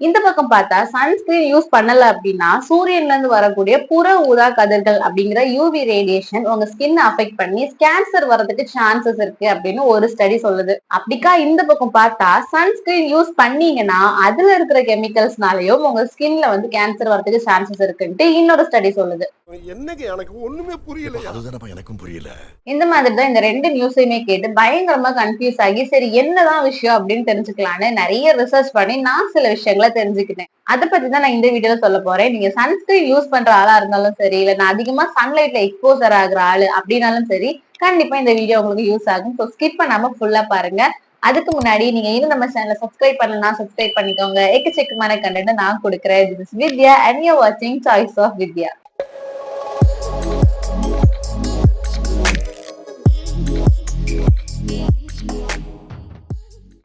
இந்த பக்கம் பார்த்தா சன்ஸ்கிரீன் யூஸ் பண்ணல அப்படின்னா சூரியன்ல இருந்து வரக்கூடிய புற ஊதா கதிர்கள் அப்படிங்கிற யூவி ரேடியேஷன் உங்க ஸ்கின் அஃபெக்ட் பண்ணி கேன்சர் வரதுக்கு சான்சஸ் இருக்கு அப்படின்னு ஒரு ஸ்டடி சொல்லுது. அப்படிக்கா இந்த பக்கம் பார்த்தா சன்ஸ்கிரீன் யூஸ் பண்ணீங்கன்னா அதுல இருக்கிற கெமிக்கல்ஸ்னாலயும் உங்க ஸ்கின்ல வந்து கேன்சர் வரதுக்கு சான்சஸ் இருக்குன்ட்டு இன்னொரு ஸ்டடி சொல்லுது. என்னங்க எனக்கு ஒண்ணுமே புரியல எனக்கும் புரியல. இந்த மாதிரி தான் இந்த ரெண்டு நியூஸையுமே கேட்டு பயங்கரமா கன்ஃபியூஸ் ஆகி சரி என்னதான் விஷயம் அப்படின்னு தெரிஞ்சுக்கலான்னு நிறைய ரிசர்ச் பண்ணி நான் சில விஷயங்களை தெரிஞ்சுக்கிட்டேன். அதை பத்தி தான் நான் இந்த வீடியோல சொல்ல போறேன். நீங்க சன்ஸ்கிரீன் யூஸ் பண்ற ஆளா இருந்தாலும் சரி இல்ல நான் அதிகமா சன்லைட்ல எக்ஸ்போசர் ஆகுற ஆளு அப்படின்னாலும் சரி கண்டிப்பா இந்த வீடியோ உங்களுக்கு யூஸ் ஆகும். ஸோ ஸ்கிப் பண்ணாம ஃபுல்லா பாருங்க. அதுக்கு முன்னாடி நீங்க இன்னும் நம்ம சேனலை சப்ஸ்கிரைப் பண்ணலாம் சப்ஸ்கிரைப் பண்ணிக்கோங்க. எக்கச்சக்கமான கண்டென்ட் நான் கொடுக்குறேன். திஸ் வித்யா அண்ட் யூ வாட்சிங் சாய்ஸ் ஆஃப் வித்யா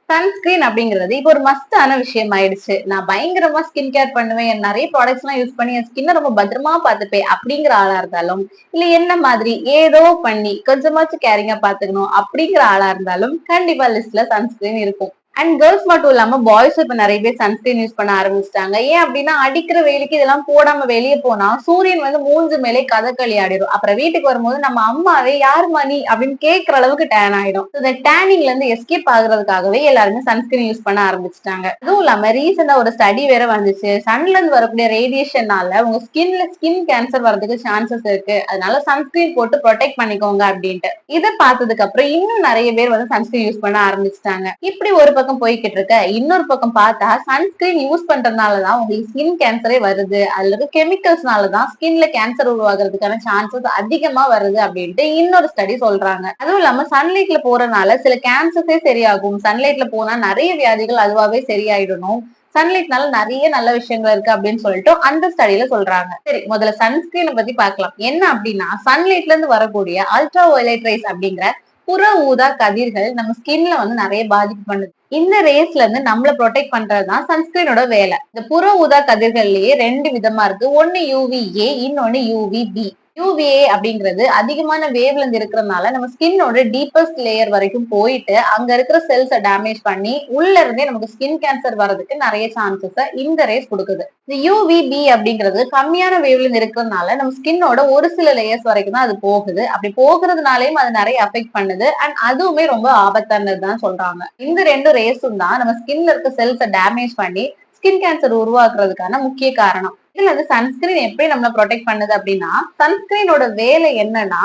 சன்ஸ்கிரீன் அப்படிங்கிறது இப்போ ஒரு மஸ்டான விஷயம் ஆயிடுச்சு நான் பயங்கரமா ஸ்கின் கேர் பண்ணுவேன். என் நிறைய ப்ராடக்ட்ஸ் எல்லாம் யூஸ் பண்ணி என் ஸ்கின்னை ரொம்ப பத்திரமா பார்த்துப்பேன் அப்படிங்கிற ஆளா இருந்தாலும் இல்ல என்ன மாதிரி ஏதோ பண்ணி கொஞ்சமாச்சும் கேரிங்கா பாத்துக்கணும் அப்படிங்கிற ஆளா இருந்தாலும் கண்டிப்பா லிஸ்ட்ல சன்ஸ்கிரீன் இருக்கும். அண்ட் கேர்ள்ஸ் மட்டும் இல்லாம பாய்ஸ் இப்ப நிறைய பேர் சன்ஸ்கிரீன் யூஸ் பண்ண ஆரம்பிச்சிட்டாங்க. ஏன் அப்படின்னா அடிக்கிற வெயிலுக்கு இதெல்லாம் போடாம வெளியே போனா சூரியன் வந்து மூஞ்சு மேலே கதக்களி ஆடிடும். அப்புறம் வீட்டுக்கு வரும்போது நம்ம அம்மாவே யார் மணி? அப்படின்னு கேட்கற அளவுக்கு டேன் ஆயிடும். இந்த டேனிங்ல இருந்து எஸ்கேப் ஆகுறதுக்காகவே எல்லாருமே சன்ஸ்கிரீன் யூஸ் பண்ண ஆரம்பிச்சிட்டாங்க. அதுவும் இல்லாம ரீசெண்டா ஒரு ஸ்டடி வேற வந்துச்சு. சன்ல இருந்து வரக்கூடிய ரேடியேஷனால உங்க ஸ்கின்ல ஸ்கின் கேன்சர் வரதுக்கு சான்சஸ் இருக்கு. அதனால சன்ஸ்கிரீன் போட்டு ப்ரொடெக்ட் பண்ணிக்கோங்க அப்படின்ட்டு. இதை பார்த்ததுக்கு அப்புறம் இன்னும் நிறைய பேர் வந்து சன்ஸ்கிரீன் யூஸ் பண்ண ஆரம்பிச்சிட்டாங்க. இப்படி ஒரு பக்கம் பக்கம் போய்கிட்டு இருக்க இன்னொரு பக்கம் பார்த்தா சன்ஸ்கிரீன் யூஸ் பண்றதுனாலதான் உங்களுக்கு ஸ்கின் கேன்சரே வருது அல்லது கெமிக்கல்ஸ்னாலதான் ஸ்கின்ல கேன்சர் உருவாகிறதுக்கான சான்சஸ் அதிகமா வருது அப்படின்ட்டு இன்னொரு ஸ்டடி சொல்றாங்க. அதுவும் இல்லாம சன்லைட்ல போறதுனால சில கேன்சர்ஸே சரியாகும். சன்லைட்ல போனா நிறைய வியாதிகள் அதுவாவே சரியாயிடணும். சன்லைட்னால நிறைய நல்ல விஷயங்கள் இருக்கு அப்படின்னு சொல்லிட்டு அந்த ஸ்டடியில சொல்றாங்க. சரி முதல்ல சன்ஸ்கிரீனை பத்தி பார்க்கலாம். என்ன அப்படின்னா சன்லைட்ல இருந்து வரக்கூடிய அல்ட்ரா வயலட் ரைஸ் அப்படிங்கிற புற ஊதா கதிர்கள் நம்ம ஸ்கின்ல வந்து நிறைய பாதிப்பு பண்ணுது. இந்த ரேஸ்ல இருந்து நம்மள ப்ரொடெக்ட் பண்றதுதான் சன்ஸ்கிரீனோட வேலை. இந்த புற ஊதா கதிர்கள்லயே ரெண்டு விதமா இருக்கு. ஒன்னு யூவி ஏ இன்னொன்னு யூவி பி யூவிஏ அப்படிங்கிறது அதிகமான வேவ்லேருந்து இருக்கிறதுனால நம்ம ஸ்கின்னோட டீப்பஸ்ட் லேயர் வரைக்கும் போயிட்டு அங்க இருக்கிற செல்ஸை டேமேஜ் பண்ணி உள்ள இருந்தே நமக்கு ஸ்கின் கேன்சர் வர்றதுக்கு நிறைய சான்சஸ் இந்த ரேஸ் கொடுக்குது. இந்த யூவிபி அப்படிங்கிறது கம்மியான வேவ்லேருந்து இருக்கிறதுனால நம்ம ஸ்கின்னோட ஒரு சில லேயர்ஸ் வரைக்கும் தான் அது போகுது. அப்படி போகிறதுனாலையும் அது நிறைய அஃபெக்ட் பண்ணுது. அண்ட் அதுவுமே ரொம்ப ஆபத்தானது தான் சொல்றாங்க. இந்த ரெண்டு ரேஸும் தான் நம்ம ஸ்கின்ல இருக்க செல்ஸை டேமேஜ் பண்ணி ஸ்கின் கேன்சர் உருவாக்குறதுக்கான முக்கிய காரணம். இதுல வந்து சன்ஸ்கிரீன் எப்படி நம்மள ப்ரொடெக்ட் பண்ணுது அப்படின்னா சன்ஸ்கிரீனோட வேலை என்னன்னா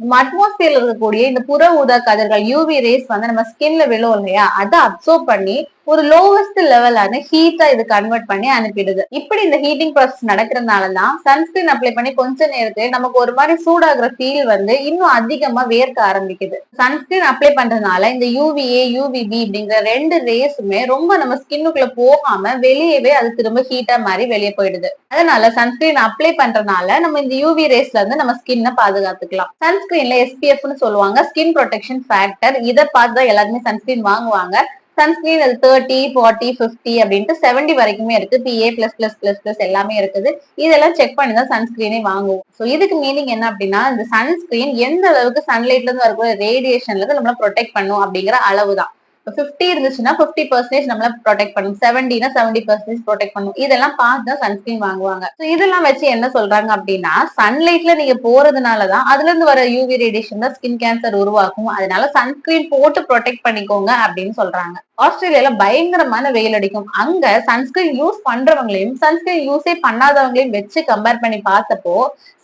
நம்ம அட்மாஸ்பியர்ல இருக்கக்கூடிய இந்த புற ஊதா கதிர்கள் யூவி ரேஸ் வந்து நம்ம ஸ்கின்ல விழும் இல்லையா? அதை அப்சர்வ் பண்ணி ஒரு லோவஸ்ட் லெவலான ஹீட்டா இது கன்வெர்ட் பண்ணி அனுப்பிடுது. இப்படி இந்த ஹீட்டிங் ப்ராசஸ் நடக்கிறதுனாலதான் சன்ஸ்கிரீன் அப்ளை பண்ணி கொஞ்ச நேரத்துல நமக்கு ஒரு மாதிரி சூடாகிற ஃபீல் வந்து இன்னும் அதிகமா வேர்க்க ஆரம்பிக்குது. சன்ஸ்கிரீன் அப்ளை பண்றதுனால இந்த யூவிஏ யூவிபி அப்படிங்கிற ரெண்டு ரேஸுமே ரொம்ப நம்ம ஸ்கின்னுக்குள்ள போகாம வெளியவே அது திரும்ப ஹீட்டா மாதிரி வெளியே போயிடுது. அதனால சன்ஸ்கிரீன் அப்ளை பண்றதுனால நம்ம இந்த யூவி ரேஸ்ல இருந்து நம்ம ஸ்கின்னை பாதுகாத்துக்கலாம். சன்ஸ்கிரீன்ல எஸ்பிஎஃப்னு சொல்லுவாங்க ஸ்கின் ப்ரொடெக்ஷன் ஃபேக்டர் இதை பார்த்து தான் எல்லாருமே சன்ஸ்கிரீன் வாங்குவாங்க. சன்ஸ்கிரீன் அது தேர்ட்டி ஃபார்ட்டி ஃபிஃப்டி அப்படின்ட்டு செவன்டி வரைக்குமே இருக்கு. PA plus plus plus plus எல்லாமே இருக்குது. இதெல்லாம் செக் பண்ணி தான் சன்ஸ்கிரீனே வாங்குவோம். ஸோ இதுக்கு மீனிங் என்ன அப்படின்னா இந்த சன்ஸ்கிரீன் எந்த அளவுக்கு சன்லைட்ல இருந்து வரக்கூடிய ரேடியேஷன்ல இருந்து நம்மள ப்ரொடெக்ட் பண்ணும் அப்படிங்கிற அளவு தான் ஃபிஃப்டி இருந்துச்சுன்னா ஃபிஃப்டி பர்சன்டேஜ் நம்மள ப்ரொடெக்ட் பண்ணும். செவன்டினா செவன்டி பர்சன்டேஜ் ப்ரொடெக்ட் பண்ணும். இதெல்லாம் பார்த்து தான் சன்ஸ்கிரீன் வாங்குவாங்க. ஸோ இதெல்லாம் வச்சு என்ன சொல்றாங்க அப்படின்னா சன்லைட்ல நீங்க போறதுனால தான் அதுல இருந்து வர யூவி ரேடியேஷன் தான் ஸ்கின் கேன்சர் உருவாக்கும் அதனால சன்ஸ்கிரீன் போட்டு ப்ரொடெக்ட் பண்ணிக்கோங்க அப்படின்னு சொல்றாங்க. ஆஸ்திரேலியால பயங்கரமான வெயில் அடிக்கும். அங்க சன்ஸ்கிரீன் யூஸ் பண்றவங்களையும் சன்ஸ்கிரீன் யூஸே பண்ணாதவங்களையும் வச்சு கம்பேர் பண்ணி பார்த்தப்போ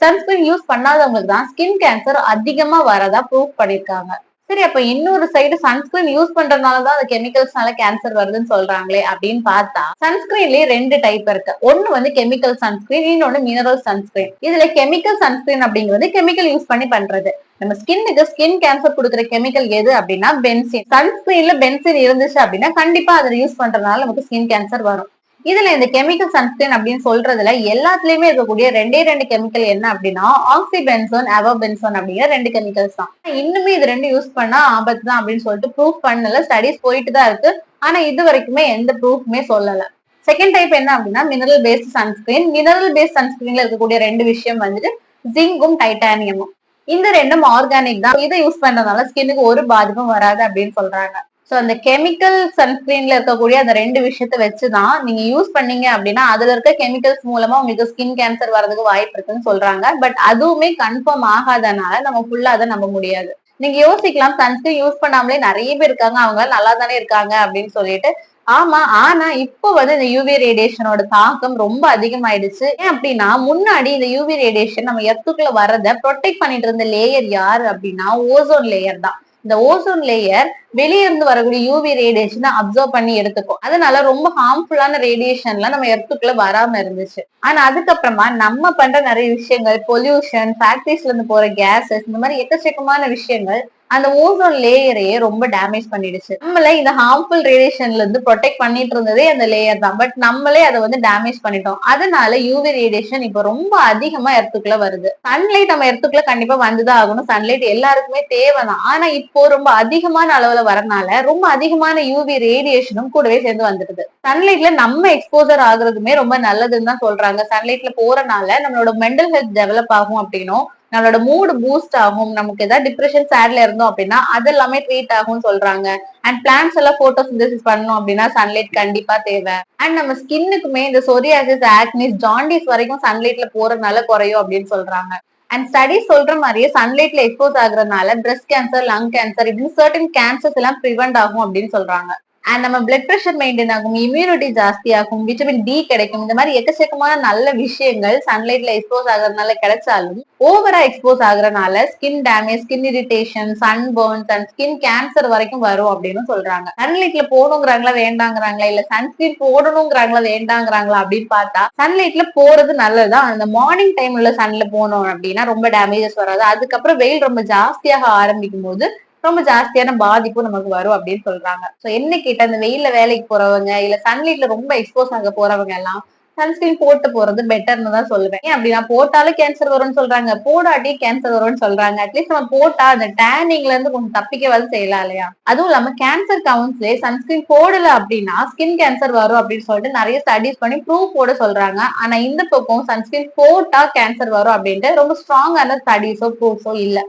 சன்ஸ்கிரீன் யூஸ் பண்ணாதவங்களுக்கு தான் ஸ்கின் கேன்சர் அதிகமா வரதா ப்ரூவ் பண்ணிருக்காங்க. சரி அப்ப இன்னொரு சைடு சன்ஸ்கிரீன் யூஸ் பண்றதுனால தான் அந்த கெமிக்கல்ஸ்னால கேன்சர் வருதுன்னு சொல்றாங்களே அப்படின்னு பார்த்தா சன்ஸ்கிரீன்லயே ரெண்டு டைப் இருக்கு. ஒன்னு வந்து கெமிக்கல் சன்ஸ்கிரீன் இன்னொன்னு மினரல் சன்ஸ்கிரீன் இதுல கெமிக்கல் சன்ஸ்கிரீன் அப்படிங்கிறது கெமிக்கல் யூஸ் பண்ணி பண்றது. நம்ம ஸ்கின்னுக்கு ஸ்கின் கேன்சர் கொடுக்குற கெமிக்கல் எது அப்படின்னா பென்சின் சன்ஸ்கிரீன்ல பென்சின் இருந்துச்சு அப்படின்னா கண்டிப்பா அதை யூஸ் பண்றதுனால நமக்கு ஸ்கின் கேன்சர் வரும். இதுல இந்த கெமிக்கல் சன்ஸ்கிரீன் அப்படின்னு சொல்றதுல எல்லாத்துலயுமே இருக்கக்கூடிய ரெண்டே ரெண்டு கெமிக்கல் என்ன அப்படின்னா ஆக்சிபென்சோன் அவபென்சோன் அப்படிங்கிற ரெண்டு கெமிக்கல்ஸ் தான். இன்னுமே இது ரெண்டு யூஸ் பண்ணா ஆபத்து தான் அப்படின்னு சொல்லிட்டு ப்ரூஃப் பண்ணல ஸ்டடிஸ் போயிட்டு தான் இருக்கு. ஆனா இது வரைக்குமே எந்த ப்ரூஃப்மே சொல்லல. செகண்ட் டைப் என்ன அப்படின்னா mineral based sunscreen mineral based சன்ஸ்கிரீன்ல இருக்கக்கூடிய ரெண்டு விஷயம் வந்துட்டு ஜிங்கும் டைட்டானியமும் இந்த ரெண்டும் ஆர்கானிக் தான். இதை யூஸ் பண்றதுனால ஸ்கின்னுக்கு ஒரு பாதிப்பும் வராது அப்படின்னு சொல்றாங்க. சோ அந்த கெமிக்கல் சன்ஸ்கிரீன்ல இருக்கக்கூடிய அந்த ரெண்டு விஷயத்த வச்சுதான் நீங்க யூஸ் பண்ணீங்க அப்படின்னா அதுல இருக்க கெமிக்கல்ஸ் மூலமா உங்களுக்கு ஸ்கின் கேன்சர் வர்றதுக்கு வாய்ப்பு இருக்குன்னு சொல்றாங்க. பட் அதுவுமே கன்ஃபார்ம் ஆகாதனால நம்ம ஃபுல்லா அதை நம்ப முடியாது. நீங்க யோசிக்கலாம் சன்ஸ்கிரீன் யூஸ் பண்ணாமலே நிறைய பேர் இருக்காங்க. அவங்க நல்லா தானே இருக்காங்க அப்படின்னு சொல்லிட்டு. ஆமா ஆனா இப்போ வந்து இந்த யூவி ரேடியேஷனோட தாக்கம் ரொம்ப அதிகமாயிடுச்சு. ஏன் அப்படின்னா முன்னாடி இந்த யூவி ரேடியேஷன் நம்ம எத்துக்குள்ள வரத ப்ரொடெக்ட் பண்ணிட்டு இருந்த லேயர் யாரு அப்படின்னா ஓசோன் லேயர் தான். இந்த ஓசோன் லேயர் வெளியே இருந்து வரக்கூடிய யூவி ரேடியேஷனை அப்சர்வ் பண்ணி எடுத்துக்கும். அதனால ரொம்ப ஹார்ம்ஃபுல்லான ரேடியேஷன்லாம் நம்ம எர்த்துக்குள்ள வராம இருந்துச்சு. ஆனா அதுக்கப்புறமா நம்ம பண்ற நிறைய விஷயங்கள் பொல்யூஷன் ஃபேக்டரிஸ்ல இருந்து போற கேஸஸ் இந்த மாதிரி எக்கச்சக்கமான விஷயங்கள் அந்த ஓசோன் லேயரையே ரொம்ப டேமேஜ் பண்ணிடுச்சு. நம்மள இந்த ஹார்ம்ஃபுல் ரேடியேஷன்ல இருந்து ப்ரொடெக்ட் பண்ணிட்டு இருந்ததே அந்த லேயர் தான். பட் நம்மளே அதை வந்து டேமேஜ் பண்ணிட்டோம். அதனால யூவி ரேடியேஷன் இப்போ ரொம்ப அதிகமா எர்த்துக்குள்ள வருது. சன்லைட் நம்ம எர்த்துக்குள்ள கண்டிப்பா வந்துதான் ஆகணும். சன்லைட் எல்லாருக்குமே தேவைதான். ஆனா இப்போ ரொம்ப அதிகமான அளவுல வரனால ரொம்ப அதிகமான யூவி ரேடியேஷனும் கூடவே சேர்ந்து வந்துடுது. சன்லைட்ல நம்ம எக்ஸ்போசர் ஆகுறதுமே ரொம்ப நல்லதுன்னு தான் சொல்றாங்க. சன்லைட்ல போறனால நம்மளோட மென்டல் ஹெல்த் டெவலப் ஆகும் அப்படின்னும். நம்மளோட மூடு பூஸ்ட் ஆகும். நமக்கு ஏதாவது டிப்ரெஷன் சேட்ல இருந்தோம் அப்படின்னா அது எல்லாமே ட்ரீட் ஆகும்னு சொல்றாங்க. அண்ட் பிளான்ஸ் எல்லாம் போட்டோ சிந்தசிஸ் பண்ணணும் அப்படின்னா சன்லைட் கண்டிப்பா தேவை. அண்ட் நம்ம ஸ்கின்னுக்குமே இந்த சொரியாசிஸ் ஆக்னிஸ் ஜாண்டிஸ் வரைக்கும் சன்லைட்ல போறதுனால குறையும் அப்படின்னு சொல்றாங்க. அண்ட் ஸ்டடிஸ் சொல்ற மாதிரியே சன்லைட்ல எக்ஸ்போஸ் ஆகுறதுனால பிரஸ்ட் கேன்சர் லங் கேன்சர் இப்படின்னு சர்டன் கேன்சர்ஸ் எல்லாம் ப்ரிவென்ட் ஆகும் அப்படின்னு சொல்றாங்க. அண்ட் நம்ம பிளட் ப்ரெஷர் மெயின்டைன் ஆகும் இம்யூனிட்டி ஜாஸ்தி ஆகும் விட்டமின் டி கிடைக்கும். இந்த மாதிரி எக்கச்சக்கமான நல்ல விஷயங்கள் சன்லைட்ல எக்ஸ்போஸ் ஆகுறதுனால கிடைச்சாலும் ஓவரா expose ஆகுறதுனால skin damage skin irritation sunburns and skin cancer வரைக்கும் வரும் அப்படின்னு சொல்றாங்க. சன்லைட்ல போகணுங்கிறாங்களா வேண்டாங்கிறாங்களா இல்ல சன்ஸ்கிரீன் போடணுங்கிறாங்களா வேண்டாங்கிறாங்களா அப்படின்னு பார்த்தா சன்லைட்ல போறது நல்லதுதான். அந்த மார்னிங் டைம் உள்ள சன்ல போனோம் அப்படின்னா ரொம்ப டேமேஜஸ் வராது. அதுக்கப்புறம் வெயில் ரொம்ப ஜாஸ்தியாக ஆரம்பிக்கும் போது ரொம்ப ஜாஸ்தியான பாதிப்பும் நமக்கு வரும் அப்படின்னு சொல்றாங்க. சோ என்ன கேட்ட இந்த வெயில்ல வேலைக்கு போறவங்க இல்ல சன்லைட்ல ரொம்ப எக்ஸ்போஸ் ஆக போறவங்க எல்லாம் சன்ஸ்கிரீன் போட்டு போறது பெட்டர்னு தான் சொல்லுவேன். ஏன் அப்படின்னா போட்டாலும் கேன்சர் வரும்னு சொல்றாங்க. போடாட்டி கேன்சர் வரும்னு சொல்றாங்க. அட்லீஸ்ட் நம்ம போட்டா அந்த டேனிங்ல இருந்து கொஞ்சம் தப்பிக்கவாது செய்யலாம் இல்லையா? அதுவும் இல்லாம கேன்சர் கவுன்சிலே சன்ஸ்கிரீன் போடல அப்படின்னா ஸ்கின் கேன்சர் வரும் அப்படின்னு சொல்லிட்டு நிறைய ஸ்டடிஸ் பண்ணி ப்ரூவ் போட சொல்றாங்க. ஆனா இந்த பக்கம் சன்ஸ்கிரீன் போட்டா கேன்சர் வரும் அப்படின்ட்டு ரொம்ப ஸ்ட்ராங்கான ஸ்டடிஸோ ப்ரூஃபோ இல்லை.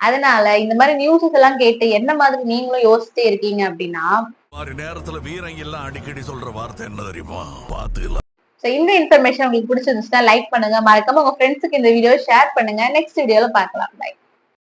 அதனால இந்த மாதிரி நியூஸஸ் எல்லாம் கேட்டு என்ன மாதிரி நீங்களும் யோசிச்சுட்டே இருக்கீங்க அப்படின்னா நேரத்துல வீரங்க எல்லாம் அடிக்கடி சொல்ற வார்த்தை என்ன தெரியுமா? பாத்துக்கலாம் ஸோ இந்த இன்ஃபர்மேஷன் உங்களுக்கு பிடிச்சிருந்துச்சுன்னா லைக் பண்ணுங்க. மறக்காம உங்க ஃப்ரெண்ட்ஸுக்கு இந்த வீடியோ ஷேர் பண்ணுங்க. நெக்ஸ்ட் வீடியோல பார்க்கலாம். பை